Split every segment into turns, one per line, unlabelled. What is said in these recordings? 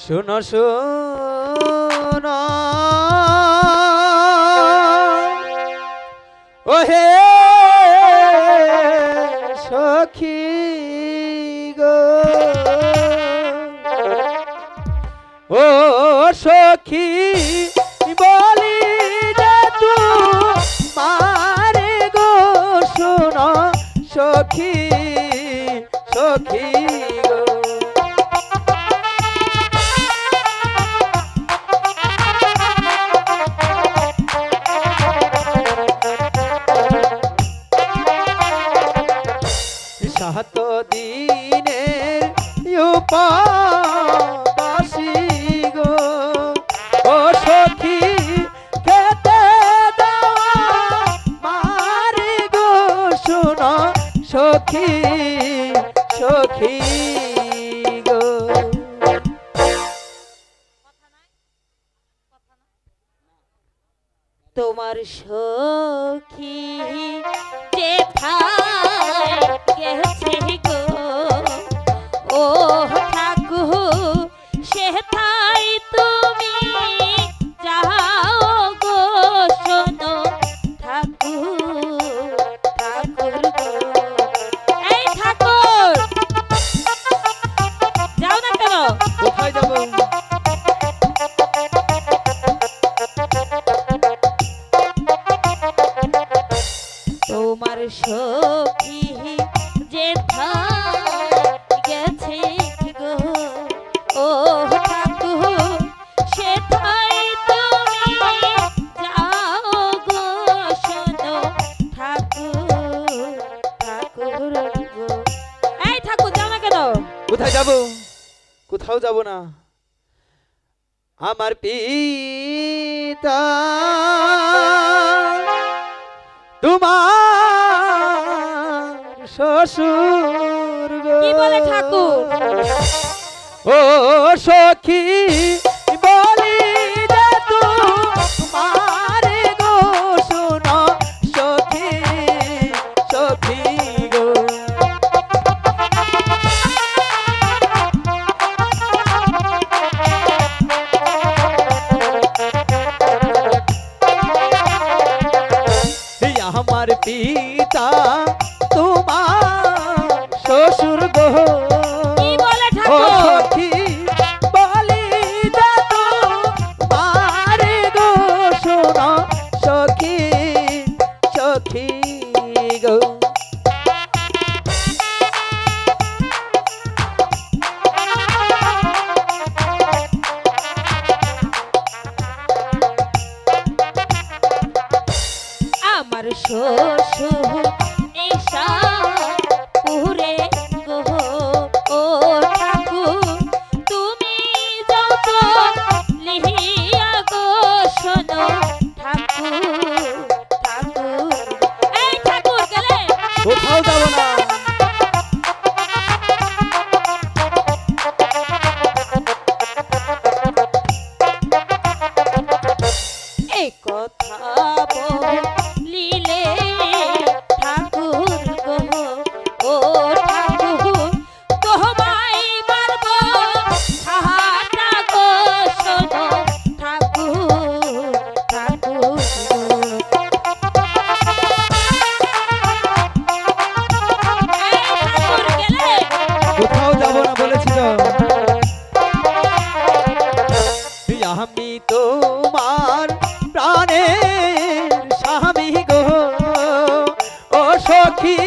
শুনো শুনো। ও হে সখী গো। ও সখী বলি যে সখী সখী।
তোমার সখী। যে থাই গেছে তোমার সখী যে গেছে ও ঠাকু ঠাকুর ঠাকুর না কেন?
কোথায় যাব? কোথাও যাব না। আমার পিতা, তোমার শ্বশুর
কি
ও সখী শ্বশুর গো।
কি বলে ঠাকুর?
আমি তোমার প্রাণের স্বামী গো। ও সখী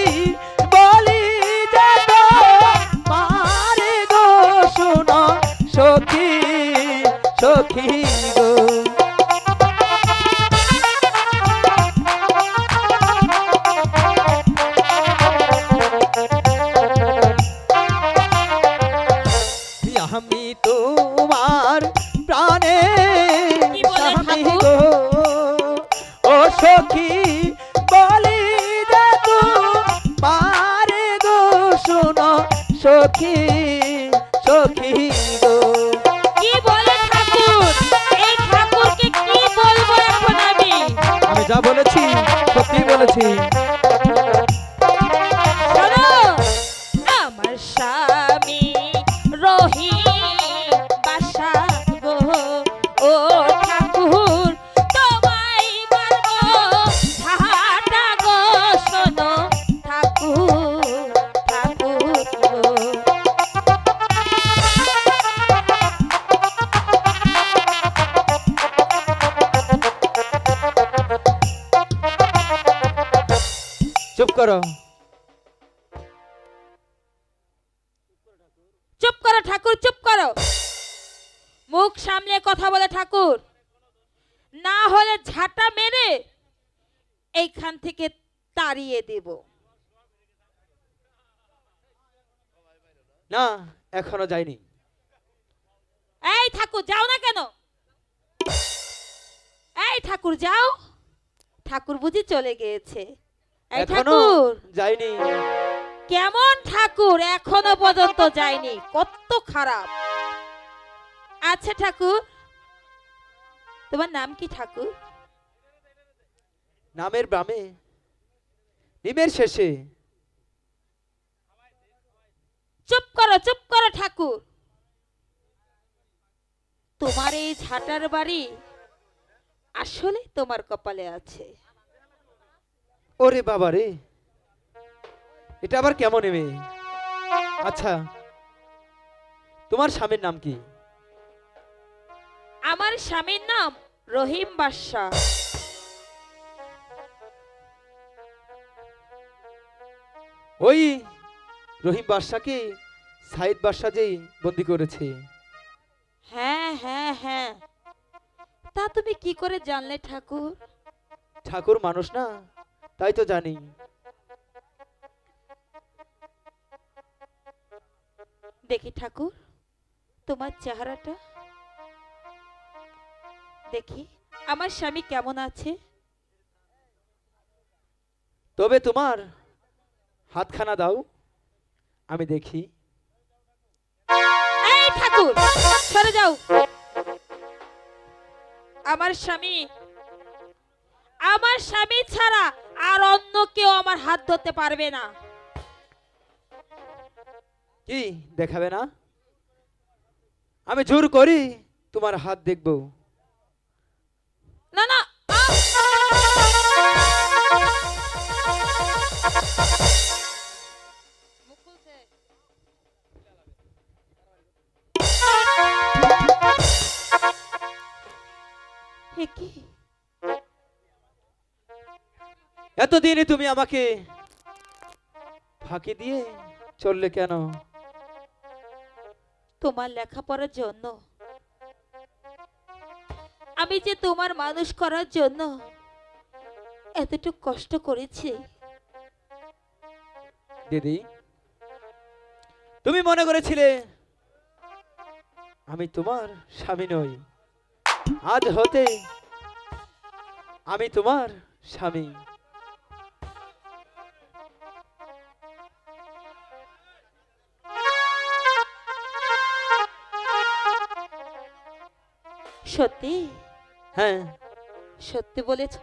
যা বলেছি সত্যি বলেছি। করো।
চুপ করো ঠাকুর চুপ করো। মুখ সামলে কথা বলে ঠাকুর। না হলে ঝাঁটা মেরে এইখান থেকে তাড়িয়ে দেব।
না এখনও যাইনি।
এই ঠাকুর যাও না কেন? এই ঠাকুর যাও। ঠাকুর বুঝি চলে গিয়েছে। এখনও
যাইনি
কেমন ঠাকুর? এখনও পর্যন্ত যায়নি। কত খারাপ। আচ্ছা ঠাকুর তোমার নাম কি ঠাকুর?
নামের নিমের শেষে।
চুপ করো চুপ করো ঠাকুর। তোমার এই ঝাঁটার বাড়ি আসলে তোমার কপালে আছে।
ওরে বাবা রে। এটা আবার কেমন এমে আচ্ছা তোমার স্বামীর নাম কি?
আমার স্বামীর নাম রহিম বাদশাহ।
ওই রহিম বাদশাকে সাইদ বাদশা যেই বন্দি করেছে।
হ্যাঁ হ্যাঁ হ্যাঁ। তা তুমি কি করে জানলে ঠাকুর?
ঠাকুর মানুষ না তাই তো জানি।
দেখি ঠাকুর তোমার চেহারাটা। দেখি আমার স্বামী কেমন আছে?
তবে তোমার হাতখানা দাও আমি দেখি।
ঠাকুর সরে যাও। আমার স্বামী আমার স্বামী ছাড়া আর অন্য কেউ আমার হাত ধরতে পারবে না।
কি দেখাবে না? আমি জোর করি তোমার হাত দেখব।
না না। কি?
এতদিনে তুমি আমাকে ফাঁকি দিয়ে চললে কেন?
তোমার লেখাপড়ার জন্য। আমি যে তোমার মানুষ করার জন্য এতটুকু কষ্ট করেছি।
দিদি তুমি মনে করেছিলে আমি তোমার স্বামী নই। আজ হতে আমি তোমার স্বামী।
সত্যি?
হ্যাঁ।
সত্যি বলেছ?